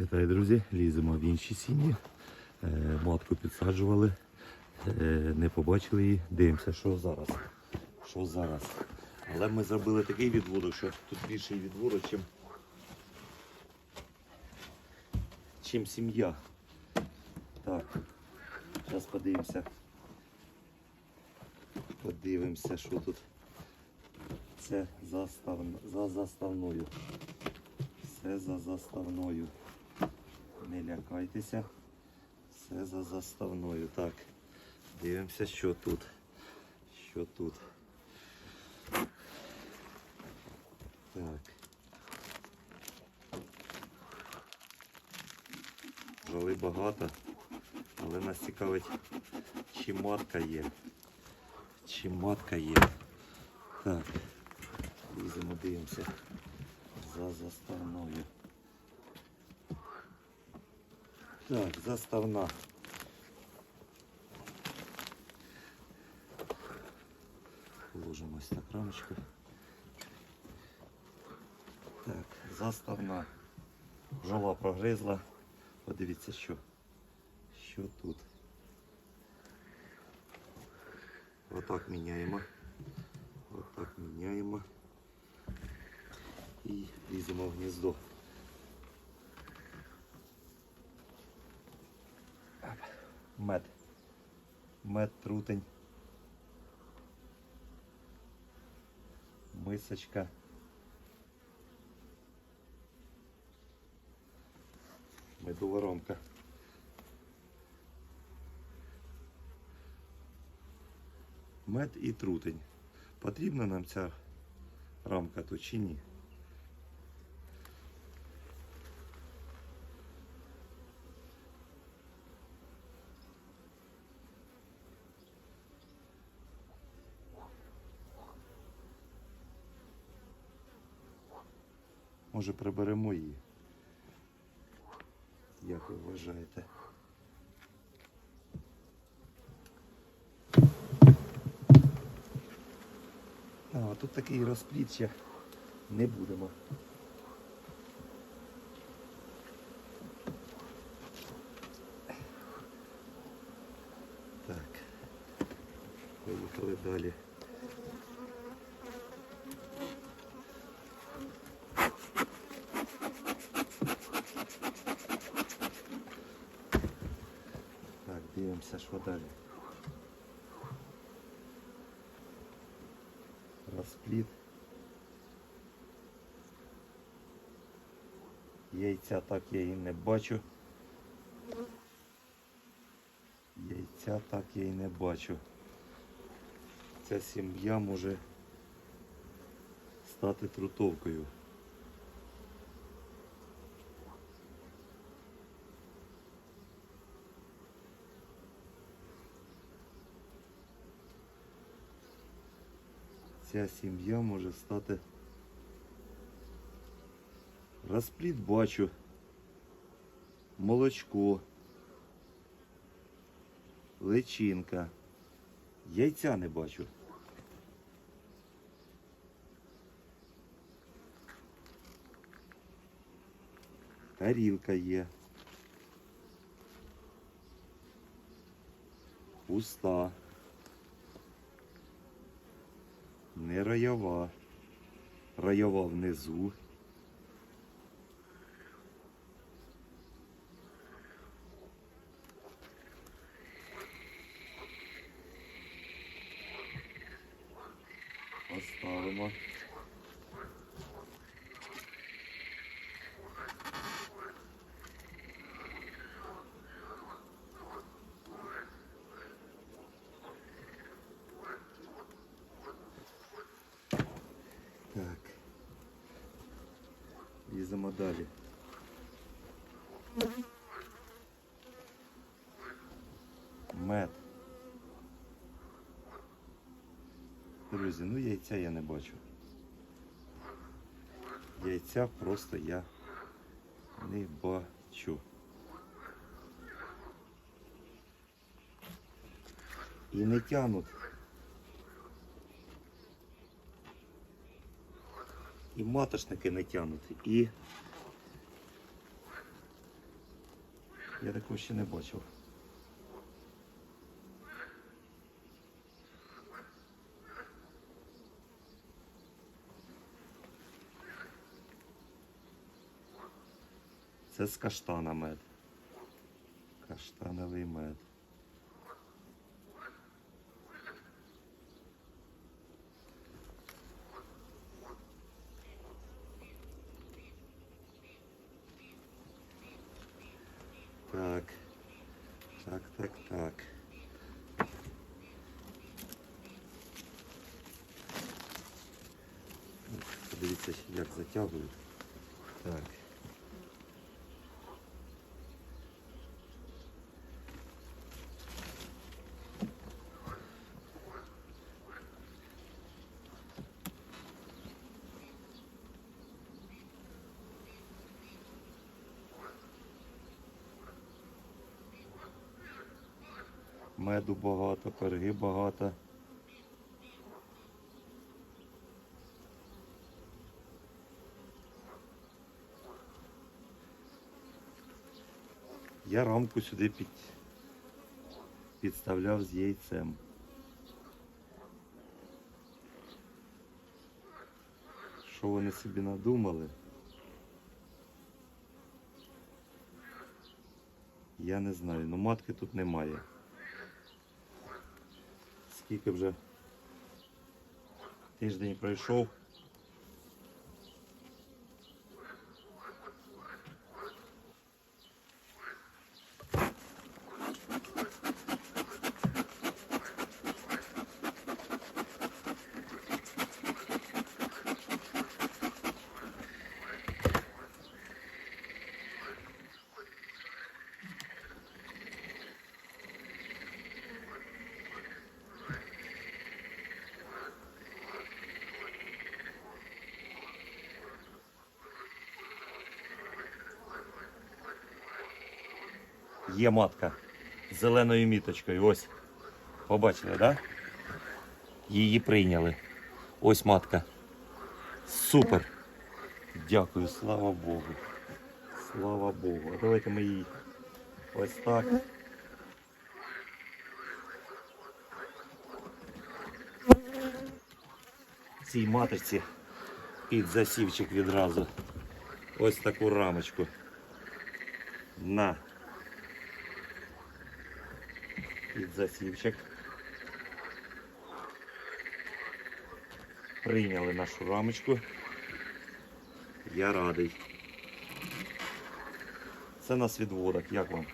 Вітаю, друзі! Ліземо в інші сім'ї. Е, Матку підсаджували, е, не побачили її. Дивимося, що зараз. Що зараз. Але ми зробили такий відводок, що тут більший відводок, чим, чим сім'я. Так, зараз подивимося. Подивимося, що тут. Це застав... за заставною. Все за заставною. Не лякайтеся. Все за заставною. Так. Дивимося, що тут. Що тут. Так. Жоли багато, але нас цікавить, чи матка є. Чи матка є. Так. Ліземо, дивимося. За заставною. Так, заставна. Положимо ось так рамочку. Так, заставна. Жола прогризла. Подивіться, що. Що тут. Отак міняємо. Отак міняємо. І ліземо в гніздо. Мед. Мед трутень. Мисочка. Медова ромка. Мед і трутень. Потрібна нам ця рамка тут чи ні? Може приберемо її? Як ви вважаєте? А, тут такий розпліт не будемо. Так. Поїхали далі. Так, дивимося, що далі. Розпліт. Яйця так я і не бачу. Яйця так я і не бачу. Ця сім'я може стати трутовкою. Ця сім'я може стати. Розпліт бачу. Молочко. Личинка. Яйця не бачу. Тарілка є. Пуста. Не райова. Райова внизу. Поставимо. Так. Їздимо далі. Мед. Друзі, ну яйця я не бачу. Яйця просто я не бачу. І не тянуть. І маточники не тянуть. І Я такого ще не бачив. Це з каштана мед. Каштановий мед. Так. Так, так, так. Подивіться, як затягують. Так. Меду багато, перги багато. Я рамку сюди під... підставляв з яйцем. Що вони собі надумали? Я не знаю, ну матки тут немає. Скільки вже тиждень пройшов. Є матка з зеленою міточкою. Ось. Побачили? Да? Її прийняли. Ось матка. Супер. Дякую, слава Богу. Слава Богу. А давайте ми її ось так. Цій маточці під засівчик відразу. Ось таку рамочку. На. Під засівчик. Прийняли нашу рамочку. Я радий. Це нас відводок, як вам?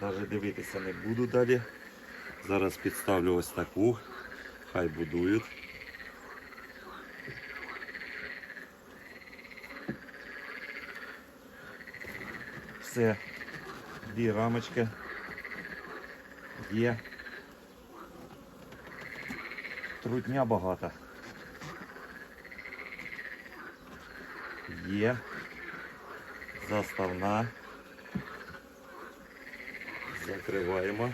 Навіть дивитися не буду далі. Зараз підставлю ось таку. Хай будують. Все, дві рамочки є. Трутня багато. Є. Заставна. Закриваємо.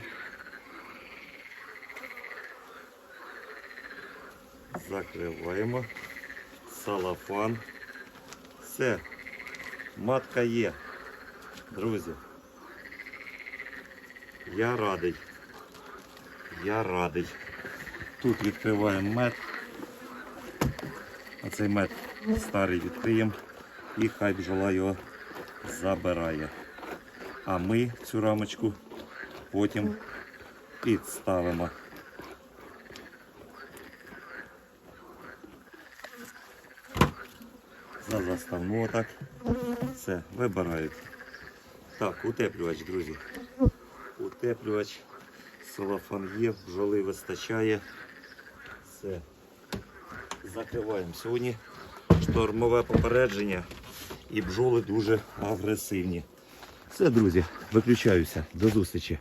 Закриваємо. Салафан. Все. Матка є. Друзі. Я радий. Я радий. Тут відкриваємо мед. Оцей мед старий відкриємо і хай бджола його забирає. А ми цю рамочку потім підставимо. За заставну отак. Все, вибирають. Так, утеплювач, друзі. Утеплювач. Салафан є, бджоли вистачає. Все. Закриваємо. Сьогодні штормове попередження і бджоли дуже агресивні. Все, друзі, виключаюся. До зустрічі.